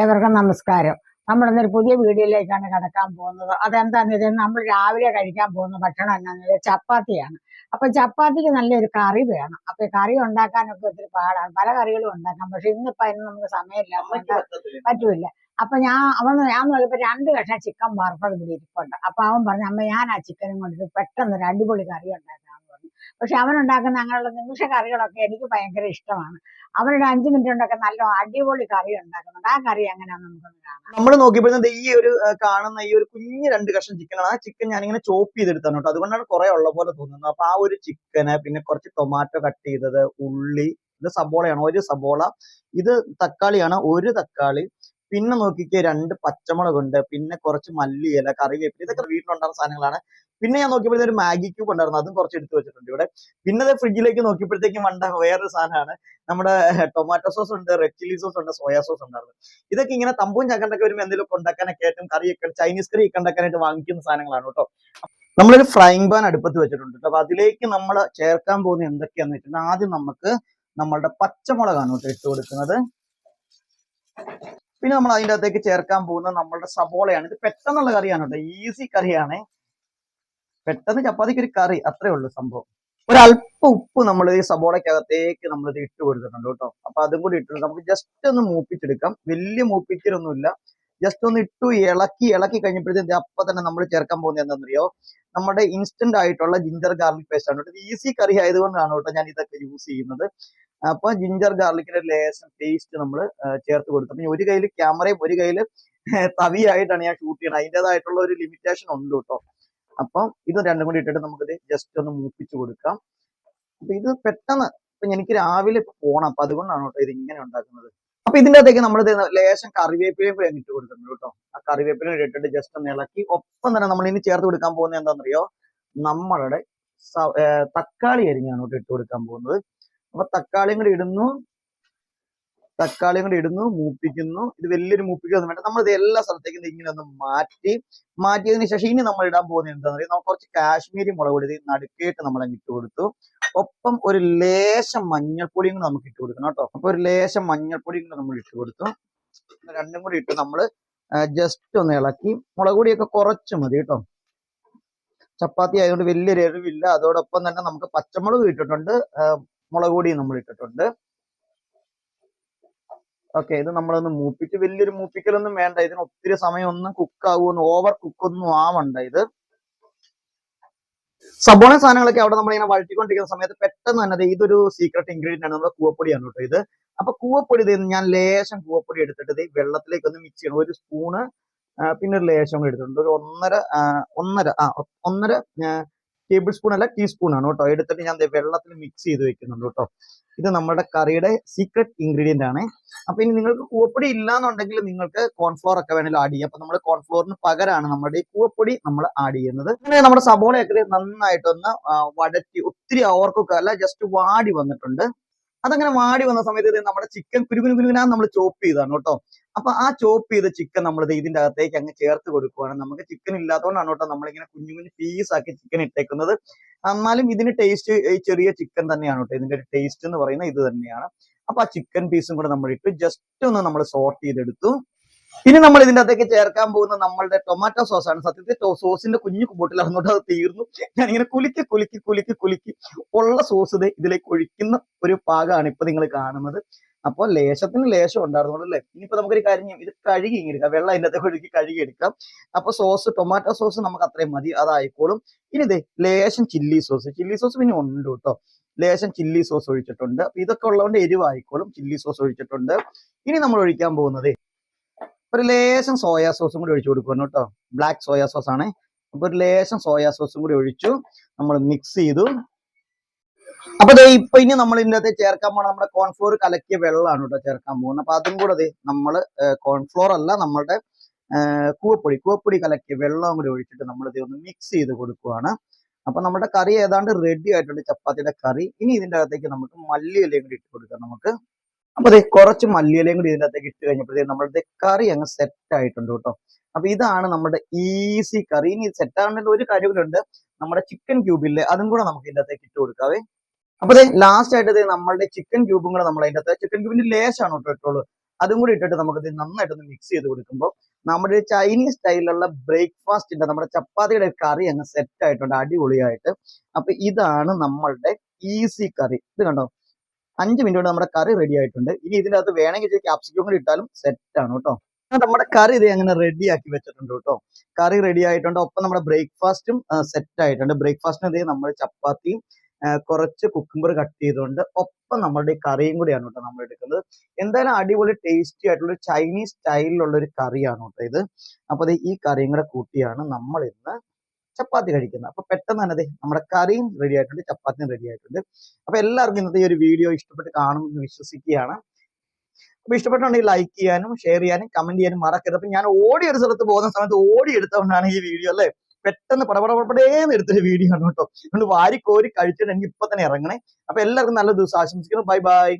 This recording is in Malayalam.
ഏവർക്കും നമസ്കാരം. നമ്മൾ ഇന്നൊരു പുതിയ വീഡിയോയിലേക്കാണ് കടക്കാൻ പോകുന്നത്. അതെന്താന്ന് വെച്ചാൽ നമ്മൾ രാവിലെ കഴിക്കാൻ പോകുന്ന ഭക്ഷണം എന്താണെന്ന് വെച്ചാൽ ചപ്പാത്തിയാണ്. അപ്പൊ ചപ്പാത്തിക്ക് നല്ലൊരു കറി വേണം. അപ്പൊ കറി ഉണ്ടാക്കാനൊക്കെ ഒത്തിരി പാടാണ്. പല കറികളും ഉണ്ടാക്കാം. പക്ഷെ ഇന്നിപ്പോ അതിന് നമുക്ക് സമയമില്ല. പറ്റൂല അപ്പൊ ഞാൻ അവൻ ഞാൻ നോക്കിയപ്പോ രണ്ട് കഷ്ണം ചിക്കൻ വറുത്തത് ഇവിടെ ഇരിപ്പുണ്ട്. അപ്പൊ അവൻ പറഞ്ഞു അമ്മ ഞാൻ ആ ചിക്കനും കൊണ്ടിട്ട് പെട്ടെന്ന് ഒരു അടിപൊളി കറി പറഞ്ഞു പക്ഷെ അവൻ ഉണ്ടാക്കുന്ന അങ്ങനെയുള്ള നിമിഷ കറികളൊക്കെ എനിക്ക് ഭയങ്കര ഇഷ്ടമാണ്. അവരുടെ അഞ്ചു മിനിറ്റ് കൊണ്ടൊക്കെ നല്ല അടിപൊളി കറി ഉണ്ടാക്കുന്നുണ്ട്. ആ കറി അങ്ങനെയാണ് നമുക്കൊന്ന് കാണാം. നമ്മൾ നോക്കിയപ്പോഴത്തെ ഈ ഒരു കാണുന്ന ഈ ഒരു കുഞ്ഞ് രണ്ട് കഷ്ണം ചിക്കനാണ് ആ ചിക്കൻ ഞാനിങ്ങനെ ചോപ്പ് ചെയ്തെടുത്താണ് കേട്ടോ. അതുകൊണ്ടാണ് കുറെ ഉള്ള പോലെ തോന്നുന്നത്. അപ്പൊ ആ ഒരു ചിക്കന് പിന്നെ കുറച്ച് ടൊമാറ്റോ കട്ട് ചെയ്തത് ഉള്ളി ഇത് സബോളയാണ്. ഒരു സബോള ഇത് തക്കാളിയാണ്. ഒരു തക്കാളി പിന്നെ നോക്കിക്കേ രണ്ട് പച്ചമുളകുണ്ട് പിന്നെ കുറച്ച് മല്ലിയില കറിവേപ്പില ഇതൊക്കെ വീട്ടിലുണ്ടാകുന്ന സാധനങ്ങളാണ്. പിന്നെ ഞാൻ നോക്കിയപ്പോഴത്തെ ഒരു മാഗി ക്യൂബ് ഉണ്ടായിരുന്നു. അതും കുറച്ച് എടുത്തു വെച്ചിട്ടുണ്ട് ഇവിടെ. പിന്നെ ഫ്രിഡ്ജിലേക്ക് നോക്കിയപ്പോഴത്തേക്കും വണ്ട വേറൊരു സാധനമാണ്. നമ്മുടെ ടൊമാറ്റോ സോസ് ഉണ്ട് റെഡ് ചില്ലി സോസ് ഉണ്ട് സോയാ സോസ് ഉണ്ടായിരുന്നു. ഇതൊക്കെ ഇങ്ങനെ തമ്പും ചക്കണ്ടൊക്കെ വരുമ്പോൾ എന്തെങ്കിലും ഉണ്ടാക്കാനൊക്കെ ആയിട്ടും കറിയൊക്കെ ചൈനീസ് കറി ഒക്കെ ഉണ്ടാക്കാനായിട്ട് വാങ്ങിക്കുന്ന സാധനങ്ങളാണ് കേട്ടോ. നമ്മളൊരു ഫ്രൈങ് പാൻ അടുപ്പത്ത് വെച്ചിട്ടുണ്ട് അപ്പൊ അതിലേക്ക് നമ്മൾ ചേർക്കാൻ പോകുന്ന എന്തൊക്കെയാന്ന് വെച്ചിട്ടുണ്ടെങ്കിൽ ആദ്യം നമുക്ക് നമ്മളുടെ പച്ചമുളകാണ് കേട്ടോ ഇട്ട് കൊടുക്കുന്നത്. പിന്നെ നമ്മൾ അതിന്റെ അകത്തേക്ക് ചേർക്കാൻ പോകുന്ന നമ്മളുടെ സബോളയാണ് ഇത് പെട്ടെന്നുള്ള കറിയാണ് കേട്ടോ. ഈസി കറിയാണ്. പെട്ടെന്ന് ചപ്പാത്തിക്ക് ഒരു കറി അത്രേ ഉള്ളൂ സംഭവം. ഒരല്പം ഉപ്പ് നമ്മൾ ഈ സബോളയ്ക്കകത്തേക്ക് നമ്മൾ ഇത് ഇട്ട് കൊടുത്തിട്ടുണ്ട് കേട്ടോ. അപ്പൊ അതും കൂടി ഇട്ട് നമുക്ക് ജസ്റ്റ് ഒന്ന് മൂപ്പിച്ചെടുക്കാം. വലിയ മൂപ്പിക്കലൊന്നുമില്ല. ജസ്റ്റ് ഒന്ന് ഇട്ടു ഇളക്കി ഇളക്കി കഴിഞ്ഞപ്പോഴത്തേക്ക് അപ്പൊ തന്നെ നമ്മൾ ചേർക്കാൻ പോകുന്നത് എന്താണെന്നറിയോ? നമ്മുടെ ഇൻസ്റ്റന്റ് ആയിട്ടുള്ള ജിഞ്ചർ ഗാർലിക് പേസ്റ്റ് ആണ് കേട്ടോ. ഈസി കറി ആയതുകൊണ്ടാണ് കേട്ടോ ഞാൻ ഇതൊക്കെ യൂസ് ചെയ്യുന്നത്. അപ്പൊ ജിഞ്ചർ ഗാർലിക്കിന്റെ ലേശം പേസ്റ്റ് നമ്മൾ ചേർത്ത് കൊടുത്തു. ഒരു കയ്യിൽ ക്യാമറയും ഒരു കയ്യിൽ തവിയായിട്ടാണ് ഞാൻ ഷൂട്ട് ചെയ്യുന്നത്. അതിന്റെതായിട്ടുള്ള ഒരു ലിമിറ്റേഷൻ ഉണ്ട് കേട്ടോ. അപ്പം ഇത് രണ്ടും കൂടി ഇട്ടിട്ട് നമുക്കിത് ജസ്റ്റ് ഒന്ന് മൂപ്പിച്ച് കൊടുക്കാം. അപ്പൊ ഇത് പെട്ടെന്ന് ഇപ്പൊ എനിക്ക് രാവിലെ പോണം. അപ്പൊ അതുകൊണ്ടാണ് കേട്ടോ ഇത് ഇങ്ങനെ ഉണ്ടാക്കുന്നത്. അപ്പൊ ഇതിന്റെ അകത്തേക്ക് നമ്മൾ ലേശം കറിവേപ്പിലയും കൂടി ഇട്ട് കൊടുക്കുന്നുണ്ട് കേട്ടോ. ആ കറിവേപ്പില ഇട്ടിട്ട് ജസ്റ്റ് ഒന്ന് ഇളക്കി. ഒപ്പം തന്നെ നമ്മൾ ഇനി ചേർത്ത് കൊടുക്കാൻ പോകുന്നത് എന്താണെന്നറിയോ? നമ്മളുടെ തക്കാളി അരിഞ്ഞാണ് കേട്ടോ ഇട്ട് കൊടുക്കാൻ പോകുന്നത്. അപ്പൊ തക്കാളിയും കൂടി ഇടുന്നു. തക്കാളിയും കൂടി ഇടുന്നു മൂപ്പിക്കുന്നു. ഇത് വലിയൊരു മൂപ്പിക്കൊന്നും വേണ്ട. നമ്മൾ ഇത് എല്ലാ സ്ഥലത്തേക്കും ഇങ്ങനെ ഒന്ന് മാറ്റി മാറ്റിയതിന് ശേഷം ഇനി നമ്മൾ ഇടാൻ പോകുന്നത് എന്താണെന്ന് അറിയാം? നമുക്ക് കുറച്ച് കാശ്മീരി മുളക് പൊടി നടുക്കേട്ട് നമ്മൾ അങ്ങ് ഇട്ട് കൊടുത്തു. ഒപ്പം ഒരു ലേശം മഞ്ഞൾപ്പൊടിയും കൂടി നമുക്ക് ഇട്ട് കൊടുക്കണം കേട്ടോ. അപ്പൊ ഒരു ലേശം മഞ്ഞൾപ്പൊടിയും കൂടി നമ്മൾ ഇട്ട് കൊടുത്തു. രണ്ടും കൂടി ഇട്ട് നമ്മൾ ജസ്റ്റ് ഒന്ന് ഇളക്കി. മുളക് പൊടിയൊക്കെ കുറച്ച് മതി കേട്ടോ. ചപ്പാത്തി ആയതുകൊണ്ട് വലിയൊരു എരിവില്ല. അതോടൊപ്പം തന്നെ നമുക്ക് പച്ചമുളകും ഇട്ടിട്ടുണ്ട്. മുളക് പൊടിയും നമ്മൾ ഇട്ടിട്ടുണ്ട്. ഓക്കെ ഇത് നമ്മളൊന്ന് മൂപ്പിച്ച് വലിയൊരു മൂപ്പിക്കലൊന്നും വേണ്ട. ഇതിന് ഒത്തിരി സമയം ഒന്നും കുക്ക് ആകുമെന്ന് ഓവർ കുക്കൊന്നും ആവണ്ട ഇത്. സബോണ സാധനങ്ങളൊക്കെ അവിടെ നമ്മളിങ്ങനെ വഴറ്റിക്കൊണ്ടിരിക്കുന്ന സമയത്ത് പെട്ടെന്ന് തന്നെ ഇതൊരു സീക്രട്ട് ഇൻഗ്രീഡിയന്റ് ആണ് നമ്മുടെ കൂവപ്പൊടിയാണ് കേട്ടോ ഇത്. അപ്പൊ കൂവപ്പൊടി ഇത് ഞാൻ ലേശം കൂവപ്പൊടി എടുത്തിട്ട് ഇത് വെള്ളത്തിലേക്ക് ഒന്ന് മിക്സ് ചെയ്യണം. ഒരു സ്പൂണ് പിന്നെ ഒരു ലേശം കൂടി എടുത്തിട്ടുണ്ട്. ഒരു ഒന്നര ഒന്നര ആ ഒന്നര ടേബിൾ സ്പൂൺ അല്ല ടീസ്പൂൺ ആണ് കേട്ടോ. എടുത്തിട്ട് ഞാൻ വെള്ളത്തിൽ മിക്സ് ചെയ്ത് വെക്കുന്നുണ്ട് കേട്ടോ. ഇത് നമ്മുടെ കറിയുടെ സീക്രട്ട് ഇൻഗ്രീഡിയന്റ് ആണ്. അപ്പൊ ഇനി നിങ്ങൾക്ക് കൂവപ്പൊടി ഇല്ലാന്നുണ്ടെങ്കിൽ നിങ്ങൾക്ക് കോൺഫ്ലോർ ഒക്കെ വേണമെങ്കിൽ ആഡ് ചെയ്യാം. അപ്പൊ നമ്മൾ കോൺഫ്ലോറിന് പകരമാണ് നമ്മുടെ ഈ കൂവപ്പൊടി നമ്മൾ ആഡ് ചെയ്യുന്നത്. അങ്ങനെ നമ്മുടെ സബോളയൊക്കെ നന്നായിട്ടൊന്ന് വഴറ്റി ഒത്തിരി ഓവർക്കൊക്കെ അല്ല ജസ്റ്റ് വാടി വന്നിട്ടുണ്ട്. അതങ്ങനെ വാടി വന്ന സമയത്ത് നമ്മുടെ ചിക്കൻ കുരുകുനു കുരുകുനാ നമ്മൾ ചോപ്പ് ചെയ്താണ് കേട്ടോ. അപ്പൊ ആ ചോപ്പ് ചെയ്ത ചിക്കൻ നമ്മൾ ഇതിന്റെ അകത്തേക്ക് അങ്ങ് ചേർത്ത് കൊടുക്കുവാണ്. നമുക്ക് ചിക്കൻ ഇല്ലാത്തതുകൊണ്ടാണ് കേട്ടോ നമ്മളിങ്ങനെ കുഞ്ഞു കുഞ്ഞു പീസ് ആക്കി ചിക്കൻ ഇട്ടേക്കുന്നത്. എന്നാലും ഇതിന് ടേസ്റ്റ് ഈ ചെറിയ ചിക്കൻ തന്നെയാണ് കേട്ടോ. ഇതിന്റെ ഒരു ടേസ്റ്റ് എന്ന് പറയുന്നത് ഇത് തന്നെയാണ്. അപ്പൊ ആ ചിക്കൻ പീസും കൂടെ നമ്മൾ ഇട്ട് ജസ്റ്റ് ഒന്ന് നമ്മൾ സോർട്ട് ചെയ്തെടുത്തു. ഇനി നമ്മൾ ഇതിന്റെ അകത്തേക്ക് ചേർക്കാൻ പോകുന്ന നമ്മളുടെ ടൊമാറ്റോ സോസ് ആണ്. സത്യത്തിൽ സോസിന്റെ കുഞ്ഞു ബോട്ടിൽ അങ്ങോട്ട് അത് തീർന്നു. ഞാനിങ്ങനെ കുലുക്കി കുലുക്കി കുലുക്കി കുലുക്കി ഉള്ള സോസ് ഇത് ഇതിലേക്ക് ഒഴിക്കുന്ന ഒരു പാകമാണ് ഇപ്പൊ നിങ്ങൾ കാണുന്നത്. അപ്പോൾ ലേശത്തിന് ലേശം ഉണ്ടായിരുന്നുള്ളൂ അല്ലേ? ഇനിയിപ്പോ നമുക്കൊരു കാര്യം ഇത് കഴുകി ഇങ്ങനെ വെള്ളം അതിന്റെ അകത്ത് ഒഴുകി കഴുകി എടുക്കാം. അപ്പൊ സോസ് ടൊമാറ്റോ സോസ് നമുക്ക് അത്രയും മതി. അതായിക്കോളും. ഇനി ഇതേ ലേശം ചില്ലി സോസ് ചില്ലി സോസ് പിന്നെ ഉണ്ട് കേട്ടോ. ലേശം ചില്ലി സോസ് ഒഴിച്ചിട്ടുണ്ട്. അപ്പൊ ഇതൊക്കെ ഉള്ളതുകൊണ്ട് എരിവായിക്കോളും. ചില്ലി സോസ് ഒഴിച്ചിട്ടുണ്ട്. ഇനി നമ്മൾ ഒഴിക്കാൻ പോകുന്നത് ഒരു ലേശം സോയാ സോസും കൂടി ഒഴിച്ചു കൊടുക്കുന്നു കേട്ടോ. ബ്ലാക്ക് സോയാ സോസ് ആണ്. അപ്പൊ ഒരു ലേശം സോയാ സോസും കൂടി ഒഴിച്ചു നമ്മൾ മിക്സ് ചെയ്തു. അപ്പൊ ദേ ഇപ്പൊ ഇനി നമ്മൾ ഇതിന്റെ അകത്ത് ചേർക്കാൻ പോണ നമ്മുടെ കോൺഫ്ലോർ കലക്കിയ വെള്ളമാണ് കേട്ടോ ചേർക്കാൻ പോകുന്നത്. അപ്പൊ അതും കൂടെ അതെ നമ്മൾ കോൺഫ്ലോർ അല്ല നമ്മളുടെ കൂവപ്പൊടി കൂവപ്പൊടി കലക്കിയ വെള്ളം കൂടി ഒഴിച്ചിട്ട് നമ്മൾ ഇത് ഒന്ന് മിക്സ് ചെയ്ത് കൊടുക്കുവാണ്. അപ്പൊ നമ്മുടെ കറി ഏതാണ്ട് റെഡി ആയിട്ടുണ്ട്. ചപ്പാത്തിയുടെ കറി. ഇനി ഇതിന്റെ അകത്തേക്ക് നമുക്ക് മല്ലിയിലയും കൂടി ഇട്ട് കൊടുക്കാം നമുക്ക്. അപ്പൊ അതെ കുറച്ച് മല്ലിയിലയും കൂടി ഇതിന്റെ അകത്തേക്ക് ഇട്ട് കഴിഞ്ഞപ്പോഴത്തേക്ക് നമ്മളുടെ കറി അങ്ങ് സെറ്റ് ആയിട്ടുണ്ട് കേട്ടോ. അപ്പൊ ഇതാണ് നമ്മുടെ ഈസി കറി. ഇനി സെറ്റ് ആവേണ്ട ഒരു കാര്യം കൂടെ ഉണ്ട്. നമ്മുടെ ചിക്കൻ ക്യൂബില്ലേ അതും കൂടെ നമുക്ക് ഇതിന്റെ അകത്തേക്ക് ഇട്ട് കൊടുക്കാവേ. അപ്പൊ ലാസ്റ്റ് ആയിട്ട് നമ്മളുടെ ചിക്കൻ ക്യൂബും കൂടെ നമ്മൾ അതിന്റെ അകത്ത് ചിക്കൻ ക്യൂബിന്റെ ലേശാണ് കേട്ടോ ഇട്ടുള്ളൂ അതും കൂടി ഇട്ടിട്ട് നമുക്ക് ഇത് നന്നായിട്ടൊന്ന് മിക്സ് ചെയ്ത് കൊടുക്കുമ്പോൾ നമ്മുടെ ചൈനീസ് സ്റ്റൈലിലുള്ള ബ്രേക്ക്ഫാസ്റ്റിന്റെ നമ്മുടെ ചപ്പാത്തിയുടെ കറി അങ്ങ് സെറ്റ് ആയിട്ടുണ്ട് അടിപൊളിയായിട്ട്. അപ്പൊ ഇതാണ് നമ്മളുടെ ഈസി കറി. ഇത് കണ്ടോ? അഞ്ച് മിനിറ്റ് കൊണ്ട് നമ്മുടെ കറി റെഡി ആയിട്ടുണ്ട്. ഇനി ഇതിന്റെ അകത്ത് വേണമെങ്കിൽ ക്യാപ്സിക്കം കൂടി ഇട്ടാലും സെറ്റ് ആണ് കേട്ടോ. നമ്മുടെ കറി ഇത് അങ്ങനെ റെഡി ആക്കി വെച്ചിട്ടുണ്ട് കേട്ടോ. കറി റെഡി ആയിട്ടുണ്ട്. ഒപ്പം നമ്മുടെ ബ്രേക്ക്ഫാസ്റ്റും സെറ്റ് ആയിട്ടുണ്ട്. ബ്രേക്ക്ഫാസ്റ്റിന് ഇതേ നമ്മൾ ചപ്പാത്തിയും കുറച്ച് കുക്കുംബർ കട്ട് ചെയ്തുകൊണ്ട് ഒപ്പം നമ്മുടെ ഈ കറിയും കൂടിയാണ് കേട്ടോ നമ്മൾ എടുക്കുന്നത്. എന്തായാലും അടിപൊളി ടേസ്റ്റി ആയിട്ടുള്ള ഒരു ചൈനീസ് സ്റ്റൈലിലുള്ള ഒരു കറിയാണ് കേട്ടോ ഇത്. അപ്പൊ ഈ കറിയും കൂടെ കൂട്ടിയാണ് നമ്മൾ ഇന്ന് ചപ്പാത്തി കഴിക്കുന്നത്. അപ്പൊ പെട്ടെന്ന് തന്നെ നമ്മുടെ കറിയും റെഡി ആയിട്ടുണ്ട് ചപ്പാത്തിയും റെഡി ആയിട്ടുണ്ട്. അപ്പൊ എല്ലാവർക്കും ഇന്നത്തെ ഈ ഒരു വീഡിയോ ഇഷ്ടപ്പെട്ട് കാണുമെന്ന് വിശ്വസിക്കുകയാണ്. അപ്പൊ ഇഷ്ടപ്പെട്ടുണ്ടെങ്കിൽ ലൈക്ക് ചെയ്യാനും ഷെയർ ചെയ്യാനും കമന്റ് ചെയ്യാനും മറക്കരുത്. അപ്പൊ ഞാൻ ഓടി ഒരു സ്ഥലത്ത് പോകുന്ന സമയത്ത് ഓടി എടുത്തുകൊണ്ടാണ് ഈ വീഡിയോ അല്ലേ? പെട്ടെന്ന് പടപടപടേന്ന് എടുത്തൊരു വീഡിയോ ആണ് കേട്ടോ. അതുകൊണ്ട് വാരിക്കോരി കോരി കഴിച്ചിട്ട് എനിക്ക് ഇപ്പൊ തന്നെ ഇറങ്ങണേ. അപ്പൊ എല്ലാവർക്കും നല്ല ദിവസം ആശംസിക്കുന്നു. Bye bye